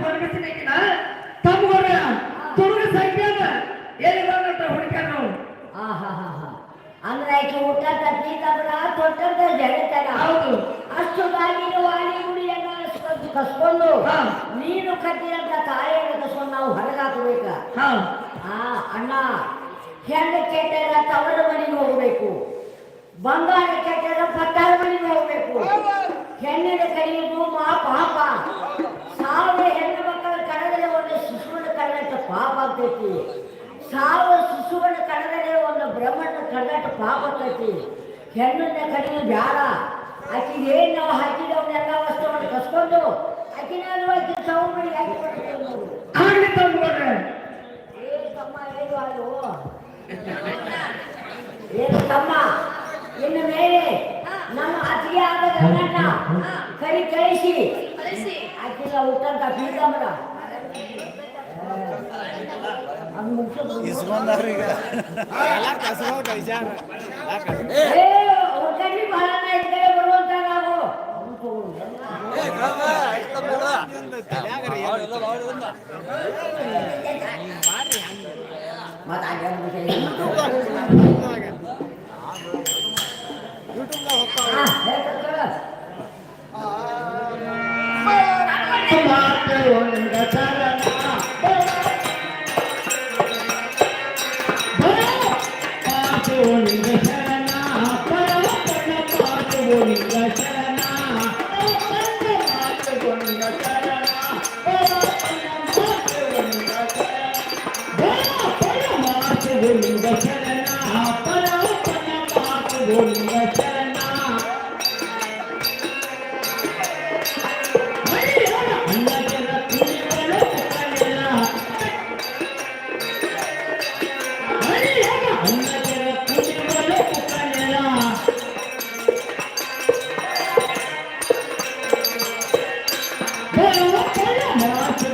ಹೊರಗಿಸಿನ ತಮ್ಮವ್ರ ತುಡುಗ ಸಂಖ್ಯಾನ ಏನಿಲ್ಲ ಹುಡುಕ್ಯಾರ ನಾವು. ಅಂದ್ರೆ ಆಕೆ ಊಟದ ತೀತಂದ್ರ ತೊಟ್ಟದ ಜಡಿತನ. ಹೌದು. ಅಷ್ಟುದಾಗಿನ ವಾಣಿ ಗುಡಿಯನ್ನ ಅಸ್ಕೊಂಡು ಕಸ್ಕೊಂಡು ಹಾ. ನೀನು ಕಟ್ಟಿದಂತ ಕಸ್ಕೊಂಡು ನಾವು ಹೊರಗಾಕಬೇಕ ಹಾ. ಆ ಅಣ್ಣ ಹೆಣ್ಣು ಕೆಟ್ಟರ ತವರ ಮನೆಗೆ ಹೋಗ್ಬೇಕು. ಬಂಗಾರ ಕೆಟ್ಟರ ಪತ್ತಾರ ಮನೆಗೆ ಹೋಗ್ಬೇಕು. ಹೆಣ್ಣಿನ ಕರೆಯುವುದು ಮಾ ಪಾಪ ಸಾವಿರ ಹೆಣ್ಣು ಮಕ್ಕಳ ಕಣದಲ್ಲಿ ಒಂದು ಶಿಶುವಿನ ಕಳೆದಟ್ಟ ಪಾಪ ಆಗ್ತೈತಿ ಸಾವಿರ ಶಿಶುಗಳ ಕಡದರೆ ಒಂದು ಬ್ರಹ್ಮಣ್ಣ ಕಡಗಟ್ಟ ಪಾಪ ಆಗ್ತೈತಿ ಹೆಣ್ಣನ್ನ ಕಡಿಮೆ ಬ್ಯಾಡ. ಆಕಿಗೆ ಏನು ನಾವು ಹಾಕಿದವನ್ನೆಲ್ಲ ವಸ್ತುವನ್ನು ಕಸ್ಕೊಂಡು ಆಕಿನ ಅಲ್ವಾ ಆಕಿ ಸೌಂಡ್ ಹಾಕಿ ಕೊಡ್ತೇವೆ ನೋಡು ಆಗ್ಲಿ ತಮ್ಮವ್ರೆ ಏ ತಮ್ಮ ಏನು ಏನು ತಮ್ಮ ಇನ್ನು ಮೇಲೆ ನಮ್ಮ ಅತಿಗೆ ಆದ ಗಂಗಣ್ಣ ಕರಿ ಕಳಿಸಿ. ಆಕಿಲ್ಲ ಉತ್ತಂತ ಪೀತಾಂಬರ. ಮುಗ್ಸೋದು. ಇಸ್ಕೊಂಡಾರ ಈಗ ಏ, ಒಗ್ಗರಣೆ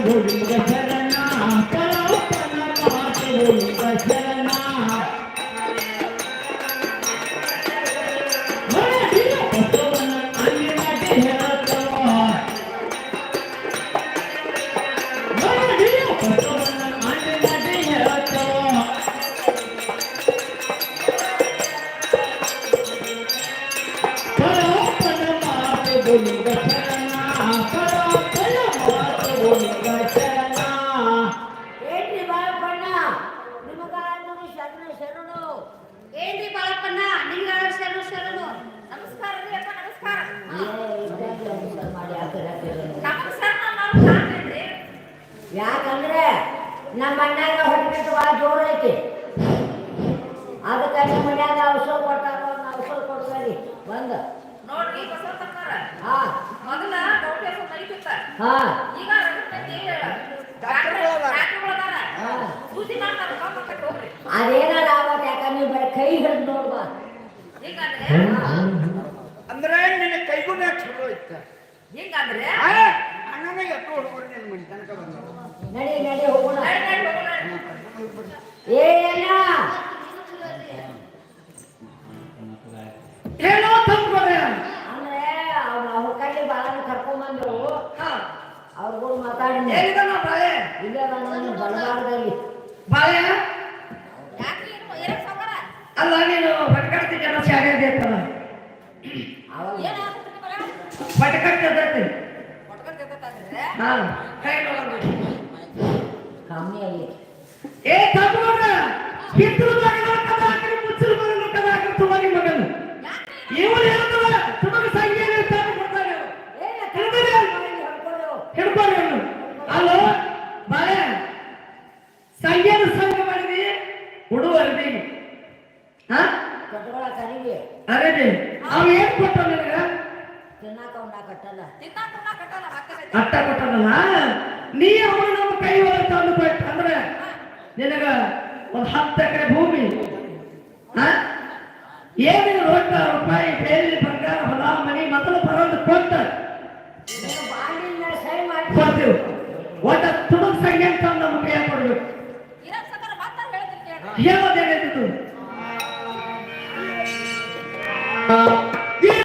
Dois, ಏನ್ರಿ ಬಾಳಪ್ಪಣ್ಣ? ನಿಮಗ ಅಂದ್ರು ಶರಣ ಶರಣು? ಏನ್ರಿ ಬಾಳಪ್ಪಣ್ಣ? ನಿಮ್ಗೆ ಶರಣು ಶರಣು? ನಮಸ್ಕಾರ ರೀ ಅಪ್ಪ ನಮಸ್ಕಾರ. ಯಾಕಂದ್ರೆ ನಮ್ಮ ಮನ್ಯಾಗ ಹೊಟ್ಟೆಟ್ಟು ಭಾಳ ಜೋರ ಐತಿ. ಅದಕ್ಕೆ ನಿಮ್ಮ ಮನ್ಯಾಗ ಔಷಧ ಕೊಡ್ತಾರ ಔಷಧ ಕೊಡ್ತಾರಿ ಬಂದ. ನೋಡ್ರಿ ಹಾ. ಮೊದಲ ಈಗ ಅದೇನಾರ ಆವತ್ತು ಯಾಕಂದ್ರೆ ನೀವು ಬರೀ ಕೈ ಹಿಡಿದು ನೋಡ್ಬಾ ಹಿಂಗಂದ್ರೆ ಅಂದ್ರೆ ನಿನ್ನ ಕೈಗುಣ ಚಲೋ ಇತ್ತ ಹಿಂಗಂದ್ರೆ ಅಣ್ಣನ ಎತ್ತು ಹುಡುಗರು ನಿನ್ನ ಮನೆ ತನಕ ಬಂದವು ನಡಿ ನಡಿ ಹೋಗೋಣ ನಡಿ, ನಡಿ, ಹೋಗೋಣ, ನಡಿ. ಏ ಅಣ್ಣ ಏನೋ ತಪ್ಪಿಕೊಂಡೆ ಅಂದ್ರೆ ಅವ್ನ ಅವ್ರ ಕೈಲಿ ಬಾಳ ಕರ್ಕೊಂಡ್ಬಂದ್ರು ಹಾ ಅವ್ರಿಗೂ ಮಾತಾಡಿದ್ದೆ ಏನಿದೆ ನಾ ಬಾಳೆ ಇಲ್ಲೇ ಬಂದ ಬಲಗಾರದಲ್ಲಿ ಬಾಳೆ ಅಲ್ಲ ನೀನು ಪಟ್ಕಡ್ತಿ ಜನ ಶಾಲೆ ಇರ್ತಲ್ಲ ಹೊಟ್ಕೊಂಡ್ ತಿರ್ತೈತಂದ್ರೆ? ಹಾ. ಕೈ ಕಮ್ಮಿ ಅಲ್ಲಿ. ಏ ತಮ್ಮನ ಕಿತ್ತಲು ಕೊಟ್ಟ ನಿನಗ ತಿನ್ನಾಕ ಕಟ್ಟಲ್ಲ. ತಿನ್ನಾಕ ಕಟ್ಟಲ್ಲ. ಅಟ್ಟ ನೀ ಅವನು ನಮ್ಮ ಕೈ ಒಳಗೆ ತಂದು ಕೊಟ್ಟ ಅಂದ್ರೆ ನಿನಗ ಒಂದ್ ಹತ್ತು ಎಕರೆ ಭೂಮಿ. ಏನಿಲ್ಲ ರೊಕ್ಕ ರೂಪಾಯಿ ಬೇಲಿ ಬಂಗಾರ ಹೊಲ ಮನಿ ಮೊದಲು ಬರೋದು ಕೊಟ್ಟ. ಕೊಡ್ತೀವಿ. ಒಟ್ಟ ತುಡುಗ್ ಸಂಖ್ಯೆ ತಂದು ನಮ್ಮ ಕೈ ಕೊಡ್ಬೇಕು ಇರಕ್ ಸಕಲ you. ಹೇಳೋದೇನಿದ್ದು